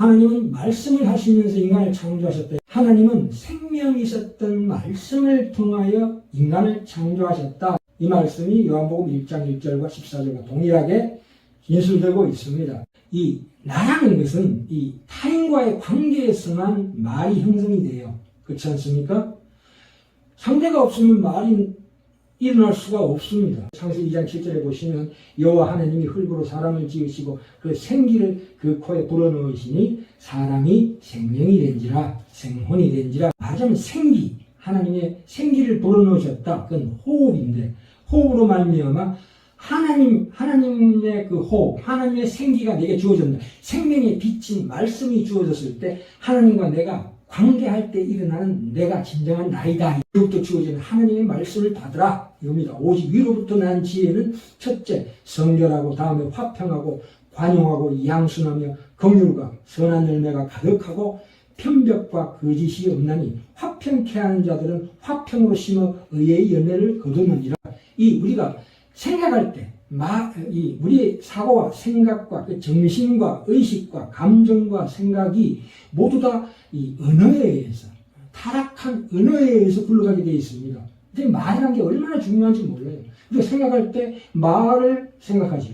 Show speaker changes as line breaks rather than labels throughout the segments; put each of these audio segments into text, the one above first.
하나님은 말씀을 하시면서 인간을 창조하셨다. 하나님은 생명이 있었던 말씀을 통하여 인간을 창조하셨다. 이 말씀이 요한복음 1장 1절과 14절과 동일하게 인술되고 있습니다. 이 나라는 것은 이 타인과의 관계에서만 말이 형성이 돼요. 그렇지 않습니까? 상대가 없으면 말이 일어날 수가 없습니다. 창세기 2장 7절에 보시면 여호와 하나님이 흙으로 사람을 지으시고 그 생기를 그 코에 불어넣으시니 사람이 생명이 된지라 생혼이 된지라 말하자면 생기 하나님의 생기를 불어넣으셨다. 그건 호흡인데 호흡으로 말미암아 하나님 하나님의 그 호흡 하나님의 생기가 내게 주어졌다. 생명의 빛인 말씀이 주어졌을 때 하나님과 내가 관계할 때 일어나는 내가 진정한 나이다. 이로부터 주어지는 하나님의 말씀을 받으라. 이겁니다. 오직 위로부터 난 지혜는 첫째, 성결하고 다음에 화평하고 관용하고 양순하며 긍휼과 선한 열매가 가득하고 편벽과 거짓이 없나니 화평케 하는 자들은 화평으로 심어 의의 열매를 거두느니라. 이 우리가 생각할 때, 마, 이 우리의 사고와 생각과 그 정신과 의식과 감정과 생각이 모두 다 이 언어에 의해서 타락한 언어에 의해서 굴러가게 되어 있습니다. 근데 말이라는 게 얼마나 중요한지 몰라요. 우리가 생각할 때 말을 생각하죠.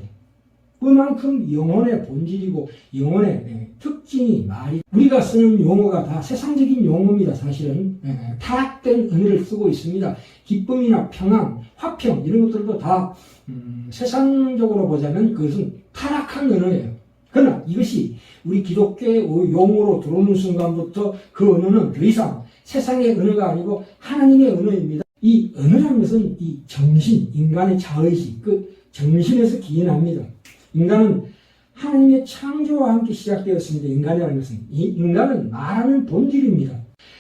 그만큼 영혼의 본질이고 영혼의 예, 특징이 말이 우리가 쓰는 용어가 다 세상적인 용어입니다. 사실은 예, 타락된 언어를 쓰고 있습니다. 기쁨이나 평안, 화평 이런 것들도 다 음, 세상적으로 보자면 그것은 타락한 언어예요. 그러나 이것이 우리 기독교의 용어로 들어오는 순간부터 그 언어는 더 이상 세상의 언어가 아니고 하나님의 언어입니다. 이 언어라는 것은 이 정신, 인간의 자의식, 그 정신에서 기인합니다. 인간은 하나님의 창조와 함께 시작되었습니다. 인간이라는 것은. 이 인간은 말하는 본질입니다.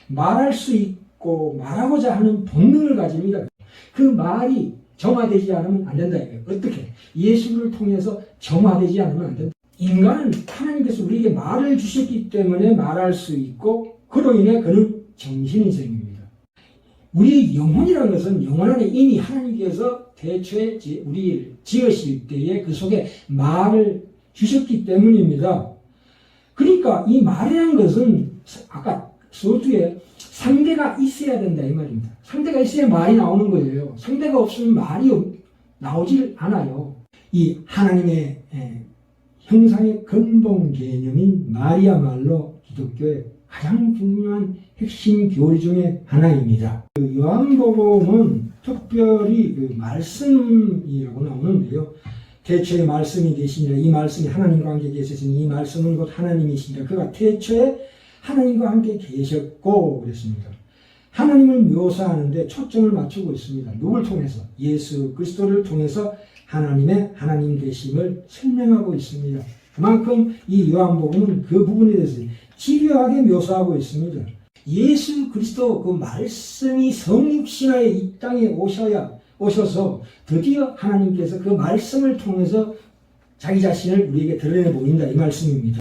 말할 수 있고 말하고자 하는 본능을 가집니다. 그 말이 정화되지 않으면 안 된다. 어떻게? 예수를 통해서 정화되지 않으면 안 된다. 인간은 하나님께서 우리에게 말을 주셨기 때문에 말할 수 있고 그로 인해 그는 정신이 생깁니다. 우리 영혼이라는 것은 영혼 안에 이미 하나님께서 대초에 지- 우리를 지으실 때에 그 속에 말을 주셨기 때문입니다. 그러니까 이 말이라는 것은 아까 소주에 상대가 있어야 된다 이 말입니다. 상대가 있어야 말이 나오는 거예요. 상대가 없으면 말이 없- 나오질 않아요. 이 하나님의 예, 형상의 근본 개념인 말이야말로 기독교의 가장 중요한 핵심 교리 중에 하나입니다. 그 요한복음은 특별히 그 말씀이라고 나오는데요. 태초에 말씀이 계시니라 이 말씀이 하나님과 함께 계시니 이 말씀은 곧 하나님이시니라 그가 태초에 하나님과 함께 계셨고 그랬습니다. 하나님을 묘사하는데 초점을 맞추고 있습니다. 누굴 통해서? 예수 그리스도를 통해서 하나님의 하나님 되심을 설명하고 있습니다. 그만큼 이 요한복음은 그 부분에 대해서 집요하게 묘사하고 있습니다. 예수 그리스도 그 말씀이 성육신하에 이 땅에 오셔야 오셔서 드디어 하나님께서 그 말씀을 통해서 자기 자신을 우리에게 드러내 보인다 이 말씀입니다.